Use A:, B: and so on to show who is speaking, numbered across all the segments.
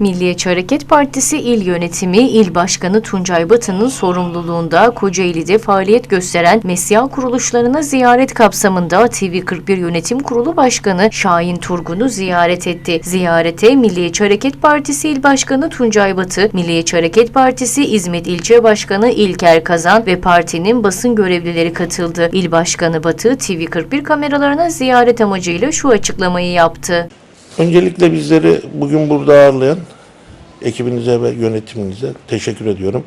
A: Milliyetçi Hareket Partisi İl Yönetimi İl Başkanı Tuncay Batı'nın sorumluluğunda Kocaeli'de faaliyet gösteren mesya kuruluşlarına ziyaret kapsamında TV41 Yönetim Kurulu Başkanı Şahin Turgun'u ziyaret etti. Ziyarete Milliyetçi Hareket Partisi İl Başkanı Tuncay Batı, Milliyetçi Hareket Partisi İzmit İlçe Başkanı İlker Kazan ve partinin basın görevlileri katıldı. İl Başkanı Batı TV41 kameralarına ziyaret amacıyla şu açıklamayı yaptı.
B: Öncelikle bizleri bugün burada ağırlayan ekibinize ve yönetiminize teşekkür ediyorum.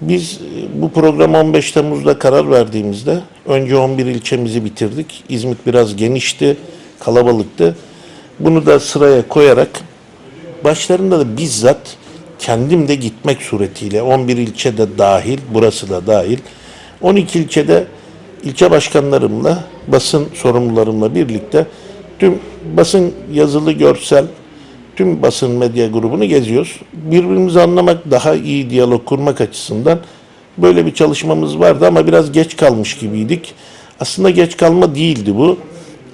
B: Biz e, bu programa 15 Temmuz'da karar verdiğimizde önce 11 ilçemizi bitirdik. İzmit biraz genişti, kalabalıktı. Bunu da sıraya koyarak başlarında da bizzat kendim de gitmek suretiyle 11 ilçe de dahil, burası da dahil 12 ilçede ilçe başkanlarımla, basın sorumlularımla birlikte tüm basın yazılı görsel tüm basın medya grubunu geziyoruz. Birbirimizi anlamak, daha iyi diyalog kurmak açısından böyle bir çalışmamız vardı ama biraz geç kalmış gibiydik. Aslında geç kalma değildi bu.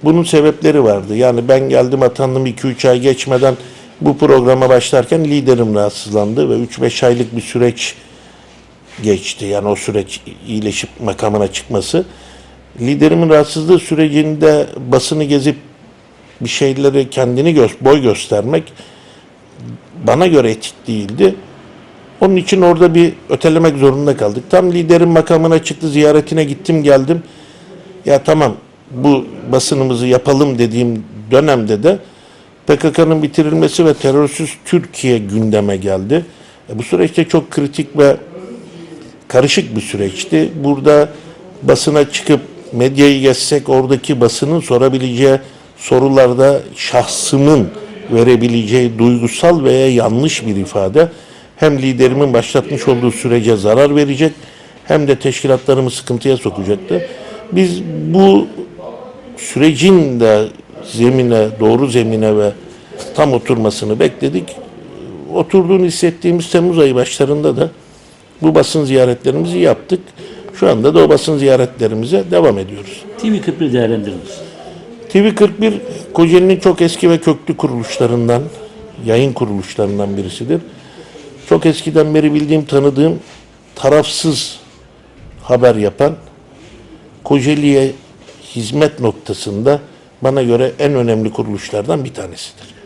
B: Bunun sebepleri vardı. Yani ben geldim atandım 2-3 ay geçmeden bu programa başlarken liderim rahatsızlandı ve 3-5 aylık bir süreç geçti. Yani o süreç iyileşip makamına çıkması. Liderimin rahatsızlığı sürecinde basını gezip bir şeyleri kendini gö boy göstermek bana göre etik değildi. Onun için orada bir ötelemek zorunda kaldık. Tam liderin makamına çıktı, ziyaretine gittim geldim. Ya tamam bu basınımızı yapalım dediğim dönemde de PKK'nın bitirilmesi ve terörsüz Türkiye gündeme geldi. E, bu süreçte çok kritik ve karışık bir süreçti. Burada basına çıkıp medyayı geçsek oradaki basının sorabileceği sorularda şahsımın verebileceği duygusal veya yanlış bir ifade hem liderimin başlatmış olduğu sürece zarar verecek hem de teşkilatlarımı sıkıntıya sokacaktı. Biz bu sürecin de zemine, doğru zemine ve tam oturmasını bekledik. Oturduğunu hissettiğimiz Temmuz ayı başlarında da bu basın ziyaretlerimizi yaptık. Şu anda da o basın ziyaretlerimize devam ediyoruz.
C: TV41 değerlendiriniz.
B: TV41 Kocaeli'nin çok eski ve köklü kuruluşlarından, yayın kuruluşlarından birisidir. Çok eskiden beri bildiğim, tanıdığım, tarafsız haber yapan, Kocaeli'ye hizmet noktasında bana göre en önemli kuruluşlardan bir tanesidir.